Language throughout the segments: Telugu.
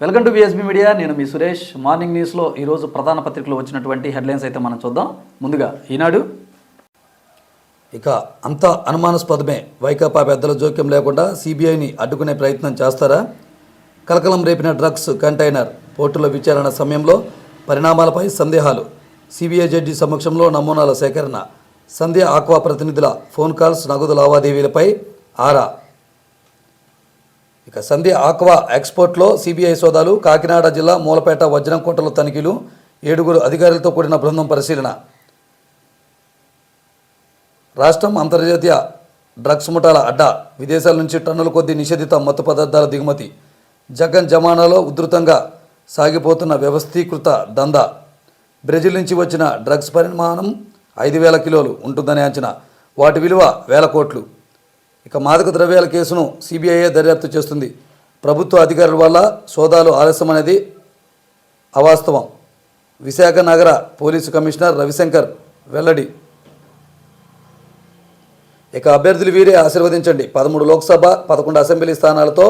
వెల్కమ్ టు బిఎస్బీ మీడియా నేను మీ సురేష్. మార్నింగ్ న్యూస్లో ఈరోజు ప్రధాన పత్రికలో వచ్చినటువంటి హెడ్లైన్స్ అయితే మనం చూద్దాం. ముందుగా ఈనాడు. ఇక అంత అనుమానాస్పదమే. వైకాపా పెద్దల జోక్యం లేకుండా సిబిఐని అడ్డుకునే ప్రయత్నం చేస్తారా? కలకలం రేపిన డ్రగ్స్ కంటైనర్ పోర్టుల విచారణ సమయంలో పరిణామాలపై సందేహాలు. సిబిఐ జడ్జి సమక్షంలో నమూనాల సేకరణ. సంధ్య ఆక్వా ప్రతినిధుల ఫోన్ కాల్స్ నగదు లావాదేవీలపై ఆరా. ఇక సంధి ఆక్వా ఎక్స్పోర్ట్లో సిబిఐ సోదాలు కాకినాడ జిల్లా మూలపేట వజ్రంకోటలో తనిఖీలు ఏడుగురు అధికారులతో కూడిన బృందం పరిశీలన. రాష్ట్రం అంతర్జాతీయ డ్రగ్స్ ముఠాల అడ్డా విదేశాల నుంచి టన్నుల కొద్దీ నిషేధిత మత్తు పదార్థాల దిగుమతి జగన్ జమానాలో ఉధృతంగా సాగిపోతున్న వ్యవస్థీకృత దందా. బ్రెజిల్ నుంచి వచ్చిన డ్రగ్స్ పరిమాణం ఐదు వేల కిలోలు ఉంటుందని అంచనా. వాటి విలువ వేల కోట్లు. ఇక మాదక ద్రవ్యాల కేసును సిబిఐఏ దర్యాప్తు చేస్తుంది. ప్రభుత్వ అధికారుల వల్ల సోదాలు ఆలస్యం అనేది అవాస్తవం. విశాఖ నగర పోలీసు కమిషనర్ రవిశంకర్ వెల్లడి. ఇక అభ్యర్థులు వీరే ఆశీర్వదించండి. పదమూడు లోక్సభ పదకొండు అసెంబ్లీ స్థానాలతో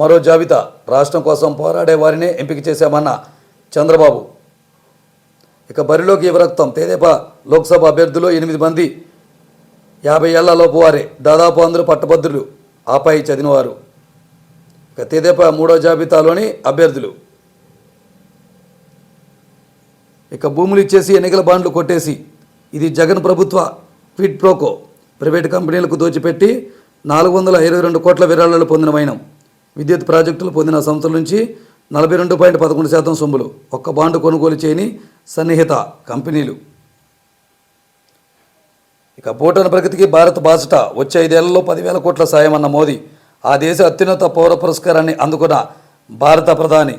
మరో జాబితా రాష్ట్రం కోసం పోరాడే వారినే ఎంపిక చేశామన్న చంద్రబాబు. ఇక బరిలోకి యువరక్తం తేదేపా లోక్సభ అభ్యర్థులు ఎనిమిది మంది యాభై ఏళ్ళలోపు వారే దాదాపు అందరూ పట్టభద్రులు. ఆపై చదివినవారు. ఇక మూడో జాబితాలోని అభ్యర్థులు. ఇక భూములు ఇచ్చేసి ఎన్నికల బాండ్లు కొట్టేసి ఇది జగన్ ప్రభుత్వ క్విడ్ ప్రోకో. ప్రైవేటు కంపెనీలకు దోచిపెట్టి నాలుగు వందల ఇరవై రెండు కోట్ల విరాళాలు పొందిన వైనం. విద్యుత్ ప్రాజెక్టులు పొందిన సంస్థల నుంచి నలభై రెండు పాయింట్ పదకొండు శాతం సొమ్ములు. ఒక్క బాండు కొనుగోలు చేయని సన్నిహిత కంపెనీలు. ఇక భూటాన్ ప్రగతికి భారత్ బాసట వచ్చే ఐదేళ్ళలో పదివేల కోట్ల సాయం అన్న మోదీ ఆ దేశ అత్యున్నత పౌర పురస్కారాన్ని అందుకున్న భారత ప్రధాని.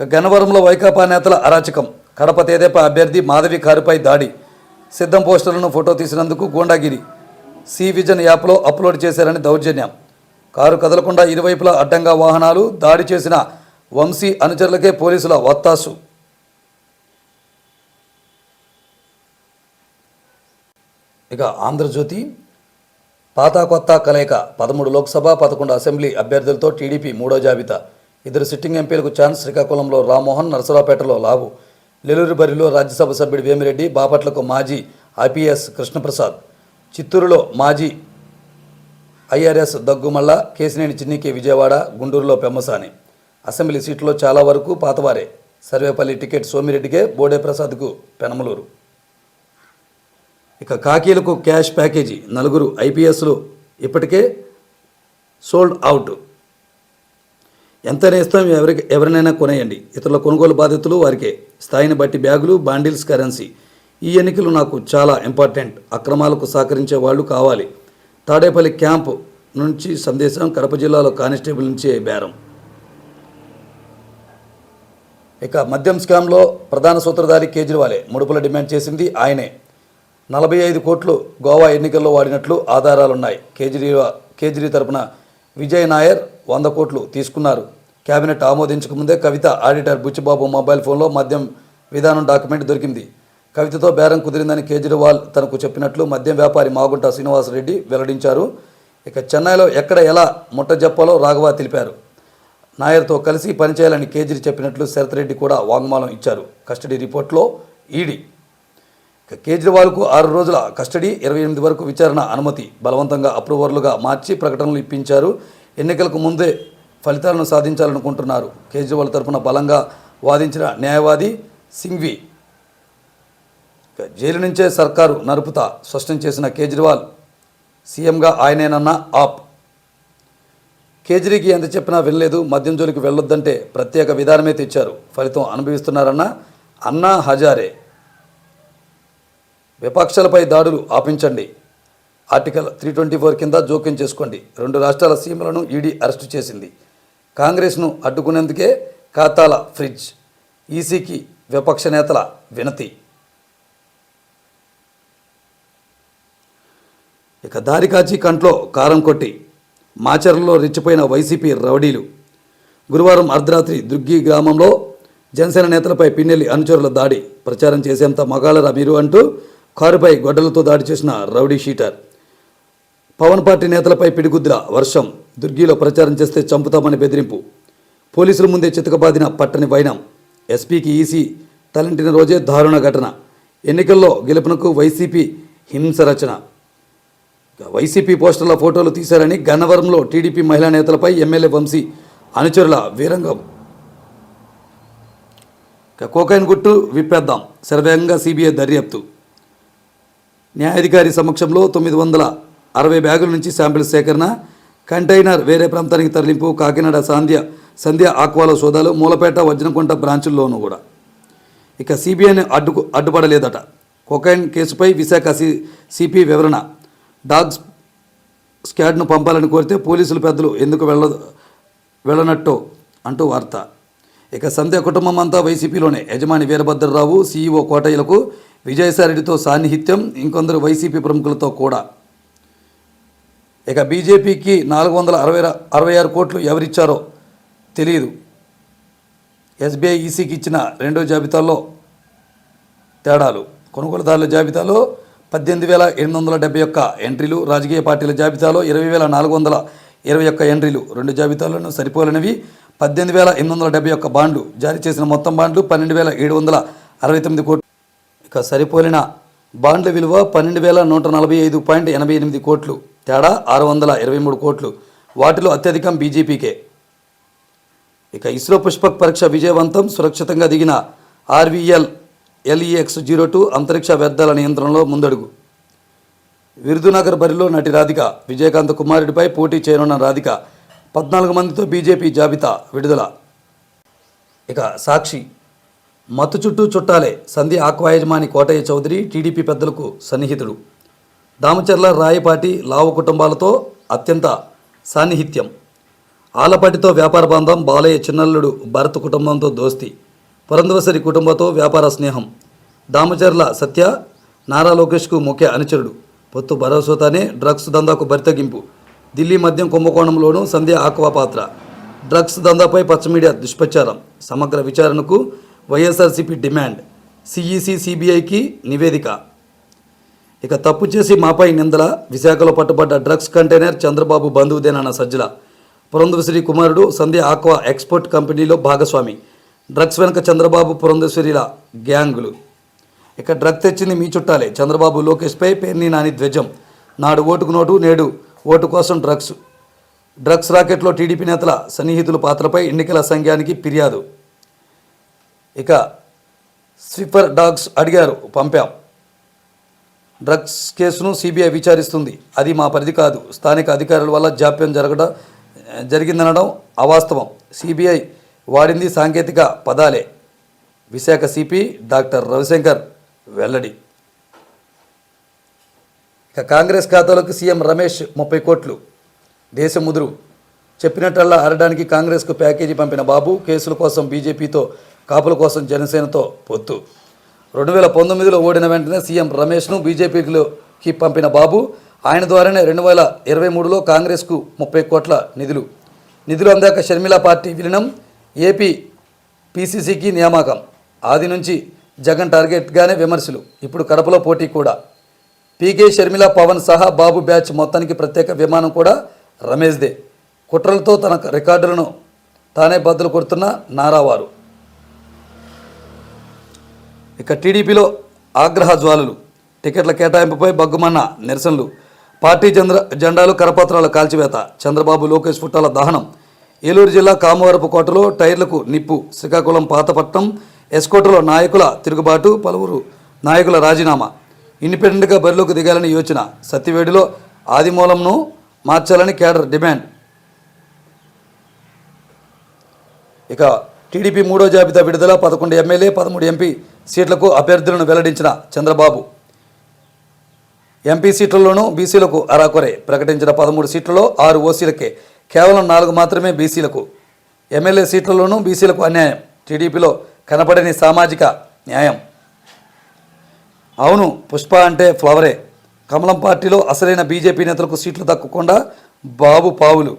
ఇక గన్నవరంలో వైకాపా నేతల అరాచకం. కడప తేదేప అభ్యర్థి మాధవి కారుపై దాడి. సిద్ధం పోస్టర్లను ఫోటో తీసినందుకు గూండాగిరి. సి విజన్ యాప్లో అప్లోడ్ చేశారని దౌర్జన్యం. కారు కదలకుండా ఇరువైపులా అడ్డంగా వాహనాలు దాడి చేసిన వంశీ అనుచరులకే పోలీసుల వత్తాసు. ఇక ఆంధ్రజ్యోతి పాత కొత్త కలయిక పదమూడు లోక్సభ పదకొండు అసెంబ్లీ అభ్యర్థులతో టీడీపీ మూడో జాబితా. ఇద్దరు సిట్టింగ్ ఎంపీలకు ఛాన్స్ శ్రీకాకుళంలో రామ్మోహన్ నరసరావుపేటలో లావు. నెల్లూరు బరిలో రాజ్యసభ సభ్యుడు వేమిరెడ్డి బాపట్లకు మాజీ ఐపీఎస్ కృష్ణప్రసాద్. చిత్తూరులో మాజీ ఐఆర్ఎస్ దగ్గుమల్ల కేసినేని చిన్నికి విజయవాడ గుంటూరులో పెమ్మసాని. అసెంబ్లీ సీట్లో చాలా వరకు పాతవారే. సర్వేపల్లి టికెట్ సోమిరెడ్డికే బోడే ప్రసాద్కు పెనమలూరు. ఇక కాకీలకు క్యాష్ ప్యాకేజీ నలుగురు ఐపీఎస్లు ఇప్పటికే సోల్డ్ అవుట్. ఎంతైనా ఇస్తాం ఎవరికి ఎవరినైనా కొనేయండి. ఇతరుల కొనుగోలు బాధితులు వారికే. స్థాయిని బట్టి బ్యాగులు బాండిల్స్ కరెన్సీ. ఈ ఎన్నికలు నాకు చాలా ఇంపార్టెంట్. అక్రమాలకు సహకరించే వాళ్ళు కావాలి. తాడేపల్లి క్యాంపు నుంచి సందేశం కడప జిల్లాలో కానిస్టేబుల్ నుంచి బేరం. ఇక మద్యం స్కామ్లో ప్రధాన సూత్రధారి కేజ్రీవాలే ముడుపుల డిమాండ్ చేసింది ఆయనే. నలభై ఐదు కోట్లు గోవా ఎన్నికల్లో వాడినట్లు ఆధారాలున్నాయి. కేజ్రీవా కేజ్రీ తరపున విజయ్ నాయర్ వంద కోట్లు తీసుకున్నారు. కేబినెట్ ఆమోదించకముందే కవిత ఆడిటర్ బుచ్చిబాబు మొబైల్ ఫోన్లో మద్యం విధానం డాక్యుమెంట్ దొరికింది. కవితతో బేరం కుదిరిందని కేజ్రీవాల్ తనకు చెప్పినట్లు మద్యం వ్యాపారి మాగుంట శ్రీనివాసరెడ్డి వెల్లడించారు. ఇక చెన్నైలో ఎక్కడ ఎలా ముట్ట చెప్పాలో రాఘవ తెలిపారు. నాయర్తో కలిసి పనిచేయాలని కేజ్రీ చెప్పినట్లు శరత్ రెడ్డి కూడా వాంగ్మాలం ఇచ్చారు. కస్టడీ రిపోర్ట్లో ఈడీ. కేజ్రీవాల్కు ఆరు రోజుల కస్టడీ ఇరవై ఎనిమిది వరకు విచారణ అనుమతి బలవంతంగా అప్రూవర్లుగా మార్చి ప్రకటనలు ఇప్పించారు. ఎన్నికలకు ముందే ఫలితాలను సాధించాలనుకుంటున్నారు. కేజ్రీవాల్ తరపున బలంగా వాదించిన న్యాయవాది సింఘ్వి జైలు నుంచే సర్కారు నరుపుతా స్పష్టం చేసిన కేజ్రీవాల్ సీఎంగా ఆయనేనన్న ఆప్. కేజ్రీకి ఎంత చెప్పినా వినలేదు మద్యం జోలికి వెళ్ళొద్దంటే ప్రత్యేక విధానమే తెచ్చారు. ఫలితం అనుభవిస్తున్నారన్న అన్నా హజారే. విపక్షాలపై దాడులు ఆపించండి. ఆర్టికల్ త్రీ ట్వంటీ ఫోర్ కింద జోక్యం చేసుకోండి. రెండు రాష్ట్రాల సీఎంలను ఈడీ అరెస్టు చేసింది. కాంగ్రెస్ను అడ్డుకునేందుకే ఖాతాల ఫ్రిడ్జ్. ఈసీకి విపక్ష నేతల వినతి. ఇక దారికాచి కంట్లో కారం కొట్టి మాచర్లలో రెచ్చిపోయిన వైసీపీ రౌడీలు. గురువారం అర్ధరాత్రి దుర్గి గ్రామంలో జనసేన నేతలపై పిన్నెల్లి అనుచరుల దాడి. ప్రచారం చేసేంత మగాళరా మీరు అంటూ కారుపై గొడ్డలతో దాడి చేసిన రౌడీ షీటర్. పవన్ పార్టీ నేతలపై పిడిగుద్దుల వర్షం దుర్గిలో ప్రచారం చేస్తే చంపుతామని బెదిరింపు. పోలీసుల ముందే చితకబాదిన పట్టని వైనం. ఎస్పీకి ఈసీ తలంటిన రోజే దారుణ ఘటన. ఎన్నికల్లో గెలుపునకు వైసీపీ హింస రచన. వైసీపీ పోస్టర్ల ఫోటోలు తీశారని గన్నవరంలో టీడీపీ మహిళా నేతలపై ఎమ్మెల్యే వంశీ అనుచరుల వీరంగం. కోకైన్ గుట్టు విప్పేద్దాం. శరవేగంగా సిబిఐ దర్యాప్తు. న్యాయాధికారి సమక్షంలో తొమ్మిది వందల అరవై బ్యాగుల నుంచి శాంపిల్ సేకరణ కంటైనర్ వేరే ప్రాంతానికి తరలింపు కాకినాడ సాంధ్య సంధ్య ఆక్వాల సోదాలు మూలపేట వజ్రకుంట బ్రాంచుల్లోనూ కూడా. ఇక సిబిఐని అడ్డుకు అడ్డుపడలేదట. కొకైన్ కేసుపై విశాఖ సి సిపి వివరణ. డాగ్స్ స్క్వాడ్ను పంపాలని కోరితే పోలీసులు పెద్దలు ఎందుకు వెళ్ళ వెళ్ళనట్టో అంటూ వార్త. ఇక సంధ్య కుటుంబం అంతా వైసీపీలోనే. యజమాని వీరభద్రరావు సీఈఓ కోటయ్యలకు విజయసాయిరెడ్డితో సాన్నిహిత్యం ఇంకొందరు వైసీపీ ప్రముఖులతో కూడా. ఇక బీజేపీకి నాలుగు వందల అరవై అరవై ఆరు కోట్లు ఎవరిచ్చారో తెలియదు ఎస్బీఐ ఈసీకి ఇచ్చిన రెండో జాబితాలో తేడాలు. కొనుగోలుదారుల జాబితాలో పద్దెనిమిది వేల ఎనిమిది వందల డెబ్బై ఒక్క ఎంట్రీలు రాజకీయ పార్టీల జాబితాలో ఇరవై వేల నాలుగు వందల ఇరవై ఒక్క ఎంట్రీలు. రెండు జాబితాలను సరిపోలినవి. పద్దెనిమిది వేల ఎనిమిది వందల డెబ్బై ఒక్క బాండ్లు జారీ చేసిన మొత్తం బాండ్లు పన్నెండు వేల ఏడు వందల అరవై తొమ్మిది కోట్లు. ఇక సరిపోలిన బాండ్ల విలువ పన్నెండు వేల నూట నలభై ఐదు పాయింట్ ఎనభై ఎనిమిది కోట్లు. తేడా ఆరు వందల ఇరవై మూడు కోట్లు. వాటిలో అత్యధికం బీజేపీకే. ఇక ఇస్రో పుష్పక్ పరీక్ష విజయవంతం. సురక్షితంగా దిగిన ఆర్వీఎల్ ఎల్ఈఎక్స్ జీరో టూ అంతరిక్ష వ్యర్థాల నియంత్రణలో ముందడుగు. విరుదునగర్ బరిలో నటి రాధిక విజయకాంత్ కుమారుడిపై పోటీ చేయనున్న రాధిక పద్నాలుగు మందితో బీజేపీ జాబితా విడుదల. ఇక సాక్షి మత్తు చుట్టూ చుట్టాలే సంధి ఆక్వా యజమాని కోటయ్య చౌదరి టీడీపీ పెద్దలకు సన్నిహితుడు. దామచర్ల రాయపాటి లావు కుటుంబాలతో అత్యంత సాన్నిహిత్యం. ఆలపాటితో వ్యాపార బంధం బాలయ్య చిన్నల్లుడు భరత్ కుటుంబంతో దోస్తి పురంధవసరి కుటుంబంతో వ్యాపార స్నేహం. దామచర్ల సత్య నారా లోకేష్కు ముఖ్య అనుచరుడు. పొత్తు భరోసాతోనే డ్రగ్స్ దందాకు బరితగింపు. ఢిల్లీ మద్యం కుంభకోణంలోనూ సంధ్య ఆక్వా పాత్ర. డ్రగ్స్ దందాపై పచ్చ మీడియా దుష్ప్రచారం. సమగ్ర విచారణకు వైఎస్ఆర్సీపీ డిమాండ్ సిఈసి సిబిఐకి నివేదిక. ఇక తప్పు చేసి మాపై నిందల విశాఖలో పట్టుబడ్డ డ్రగ్స్ కంటైనర్ చంద్రబాబు బంధువుదేనన్న సజ్జల. పురంధశ్రీ కుమారుడు సంధ్య ఆక్వా ఎక్స్పోర్ట్ కంపెనీలో భాగస్వామి. డ్రగ్స్ వెనుక చంద్రబాబు పురంధశ్వరిల గ్యాంగులు. ఇక డ్రగ్ తెచ్చింది మీ చుట్టాలే. చంద్రబాబు లోకేష్పై పేర్ని నాని ధ్వజం నాడు ఓటుకు నోటు నేడు ఓటు కోసం డ్రగ్స్. డ్రగ్స్ రాకెట్లో టీడీపీ నేతల సన్నిహితుల పాత్రపై ఎన్నికల సంఘానికి ఫిర్యాదు. ఇక స్వీపర్ డాగ్స్ అడిగారు పంపాం. డ్రగ్స్ కేసును సిబిఐ విచారిస్తుంది. అది మా పరిధి కాదు. స్థానిక అధికారుల వల్ల జాప్యం జరగడం జరిగిందనడం అవాస్తవం. సిబిఐ వాడింది సాంకేతిక పదాలే. విశాఖ సిపి డాక్టర్ రవిశంకర్ వెల్లడి. ఇక కాంగ్రెస్ ఖాతాలోకి సీఎం రమేష్ ముప్పై కోట్లు. దేశం ముదురు. చెప్పినట్టల్లా ఆడడానికి కాంగ్రెస్కు ప్యాకేజీ పంపిన బాబు కేసుల కోసం బీజేపీతో కాపుల కోసం జనసేనతో పొత్తు. రెండు వేల పంతొమ్మిదిలో ఓడిన వెంటనే సీఎం రమేష్ను బీజేపీలోకి పంపిన బాబు ఆయన ద్వారానే రెండు వేల ఇరవై మూడులో కాంగ్రెస్కు ముప్పై కోట్ల నిధులు. నిధులు అందాక షర్మిల పార్టీ విలీనం ఏపీ పీసీసీకి నియామకం. ఆది నుంచి జగన్ టార్గెట్గానే విమర్శలు. ఇప్పుడు కడపలో పోటీ కూడా. పీకే షర్మిల పవన్ సహా బాబు బ్యాచ్ మొత్తానికి ప్రత్యేక విమానం కూడా రమేష్దే. కుట్రలతో తన రికార్డులను తానే బద్దలు కొడుతున్న నారావారు. ఇక టీడీపీలో ఆగ్రహ జ్వాలలు టికెట్ల కేటాయింపుపై బగ్గుమన్న నిరసనలు పార్టీ చంద్ర జెండాలు కరపత్రాల కాల్చివేత చంద్రబాబు లోకేష్ పుట్టాల దహనం ఏలూరు జిల్లా కామవరపు కోటలో టైర్లకు నిప్పు శ్రీకాకుళం పాతపట్నం ఎస్కోటలో నాయకుల తిరుగుబాటు పలువురు నాయకుల రాజీనామా ఇండిపెండెంట్గా బరిలోకి దిగాలని యోచన సత్యవేడిలో ఆదిమూలంను మార్చాలని కేడర్ డిమాండ్. ఇక టీడీపీ మూడో జాబితా విడుదల పదకొండు ఎమ్మెల్యే పదమూడు ఎంపీ సీట్లకు అభ్యర్థులను వెల్లడించిన చంద్రబాబు. ఎంపీ సీట్లలోనూ బీసీలకు అరాకొరే. ప్రకటించిన పదమూడు సీట్లలో ఆరు ఓసీలకే. కేవలం నాలుగు మాత్రమే బీసీలకు. ఎమ్మెల్యే సీట్లలోనూ బీసీలకు అన్యాయం. టీడీపీలో కనపడని సామాజిక న్యాయం. అవును పుష్ప అంటే ఫ్లవరే. కమలం పార్టీలో అసలైన బీజేపీ నేతలకు సీట్లు దక్కకుండా బాబు పావులు.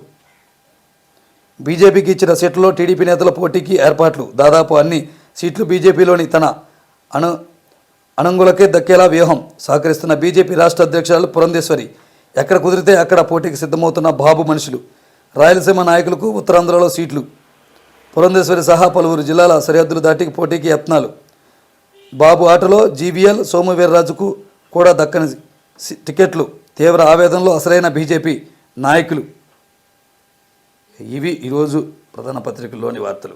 బీజేపీకి ఇచ్చిన సీట్లలో టీడీపీ నేతల పోటీకి ఏర్పాట్లు. దాదాపు అన్ని సీట్లు బీజేపీలోని తన అను అణంగులకే దక్కేలా వ్యూహం సహకరిస్తున్న బీజేపీ రాష్ట్ర అధ్యక్షురాలు పురంధేశ్వరి. ఎక్కడ కుదిరితే అక్కడ పోటీకి సిద్ధమవుతున్న బాబు మనుషులు. రాయలసీమ నాయకులకు ఉత్తరాంధ్రలో సీట్లు. పురంధేశ్వరి సహా పలువురు జిల్లాల సరిహద్దులు దాటికి పోటీకి యత్నాలు. బాబు ఆటలో జీవీఎల్ సోమవీర్రాజుకు కూడా దక్కని టికెట్లు. తీవ్ర ఆవేదనలో అసలైన బీజేపీ నాయకులు. ఇవి ఈరోజు ప్రధాన పత్రికల్లోని వార్తలు.